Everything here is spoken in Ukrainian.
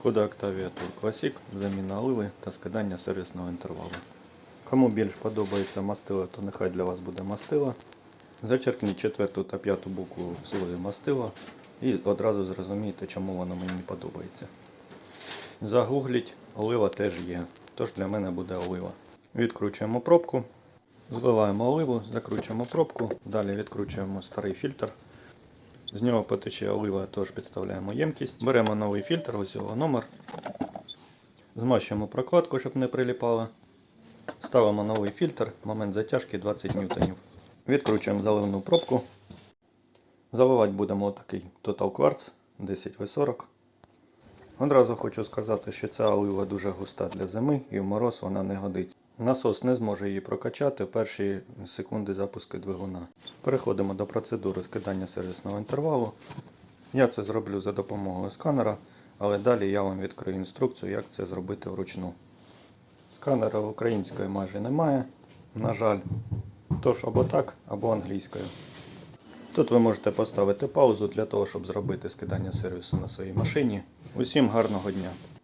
Шкода Octavia Tour Classic, заміна оливи та скидання сервісного інтервалу. Кому більш подобається мастила, то нехай для вас буде мастила. Зачеркніть четверту та п'яту букву в слові мастила і одразу зрозумієте, чому воно мені подобається. Загугліть, олива теж є. Тож для мене буде олива. Відкручуємо пробку, зливаємо оливу, закручуємо пробку, далі відкручуємо старий фільтр. З нього потече олива, тож підставляємо ємкість. Беремо новий фільтр, ось його номер. Змащуємо прокладку, щоб не приліпало. Ставимо новий фільтр, момент затяжки 20 ньютонів. Відкручуємо заливну пробку. Заливати будемо отакий Total Quartz 10В40. Одразу хочу сказати, що ця олива дуже густа для зими і в мороз вона не годиться. Насос не зможе її прокачати в перші секунди запуску двигуна. Переходимо до процедури скидання сервісного інтервалу. Я це зроблю за допомогою сканера, але далі я вам відкрию інструкцію, як це зробити вручну. Сканера української майже немає, на жаль. Тож або так, або англійською. Тут ви можете поставити паузу для того, щоб зробити скидання сервісу на своїй машині. Усім гарного дня!